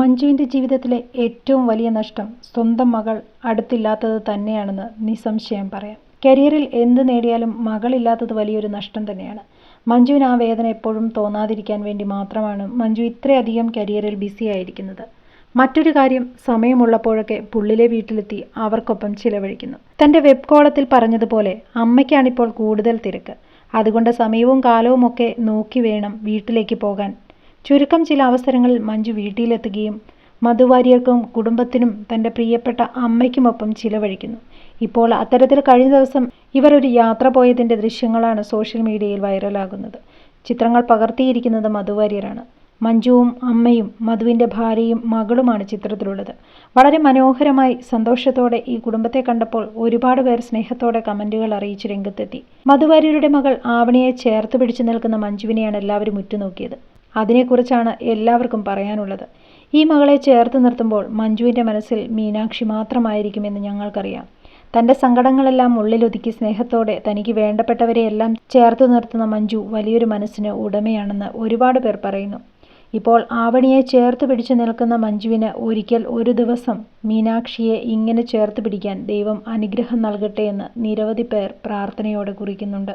മഞ്ജുവിന്റെ ജീവിതത്തിലെ ഏറ്റവും വലിയ നഷ്ടം സ്വന്തം മകൾ അടുത്തില്ലാത്തത് തന്നെയാണെന്ന് നിസ്സംശയം പറയാം. കരിയറിൽ എന്ത് നേടിയാലും മകളില്ലാത്തത് വലിയൊരു നഷ്ടം തന്നെയാണ്. മഞ്ജുവിന് ആ വേദന എപ്പോഴും തോന്നാതിരിക്കാൻ വേണ്ടി മാത്രമാണ് മഞ്ജു ഇത്രയധികം കരിയറിൽ ബിസി ആയിരിക്കുന്നത്. മറ്റൊരു കാര്യം സമയമുള്ളപ്പോഴൊക്കെ പുള്ളിലെ വീട്ടിലെത്തി അവർക്കൊപ്പം ചിലവഴിക്കുന്നു. തന്റെ വെബ് കോളത്തിൽ പറഞ്ഞതുപോലെ അമ്മയ്ക്കാണിപ്പോൾ കൂടുതൽ തിരക്ക്. അതുകൊണ്ട് സമയവും കാലവും ഒക്കെ നോക്കി വേണം വീട്ടിലേക്ക് പോകാൻ. ചുരുക്കം ചില അവസരങ്ങളിൽ മഞ്ജു വീട്ടിലെത്തുകയും മധുവാര്യർക്കും കുടുംബത്തിനും തന്റെ പ്രിയപ്പെട്ട അമ്മയ്ക്കുമൊപ്പം ചിലവഴിക്കുന്നു. ഇപ്പോൾ അത്തരത്തിൽ കഴിഞ്ഞ ദിവസം ഇവർ ഒരു യാത്ര പോയതിന്റെ ദൃശ്യങ്ങളാണ് സോഷ്യൽ മീഡിയയിൽ വൈറലാകുന്നത്. ചിത്രങ്ങൾ പകർത്തിയിരിക്കുന്നത് മധുവാര്യരാണ്. മഞ്ജുവും അമ്മയും മധുവിന്റെ ഭാര്യയും മകളുമാണ് ചിത്രത്തിലുള്ളത്. വളരെ മനോഹരമായി സന്തോഷത്തോടെ ഈ കുടുംബത്തെ കണ്ടപ്പോൾ ഒരുപാട് പേർ സ്നേഹത്തോടെ കമന്റുകൾ അറിയിച്ച് രംഗത്തെത്തി. മധുവാര്യരുടെ മകൾ ആവണിയെ ചേർത്ത് പിടിച്ചു നിൽക്കുന്ന മഞ്ജുവിനെയാണ് എല്ലാവരും ഉറ്റുനോക്കിയത്. അതിനെക്കുറിച്ചാണ് എല്ലാവർക്കും പറയാനുള്ളത്. ഈ മകളെ ചേർത്ത് നിർത്തുമ്പോൾ മഞ്ജുവിന്റെ മനസ്സിൽ മീനാക്ഷി മാത്രമായിരിക്കുമെന്ന് ഞങ്ങൾക്കറിയാം. തന്റെ സങ്കടങ്ങളെല്ലാം ഉള്ളിലൊതുക്കി സ്നേഹത്തോടെ തനിക്ക് വേണ്ടപ്പെട്ടവരെയെല്ലാം ചേർത്ത് നിർത്തുന്ന മഞ്ജു വലിയൊരു മനസ്സിന് ഉടമയാണെന്ന് ഒരുപാട് പേർ പറയുന്നു. ഇപ്പോൾ ആവണിയെ ചേർത്ത് പിടിച്ചു നിൽക്കുന്ന മഞ്ജുവിന് ഒരിക്കൽ ഒരു ദിവസം മീനാക്ഷിയെ ഇങ്ങനെ ചേർത്ത് പിടിക്കാൻ ദൈവം അനുഗ്രഹം നൽകട്ടെ എന്ന് നിരവധി പേർ പ്രാർത്ഥനയോടെ കുറിക്കുന്നുണ്ട്.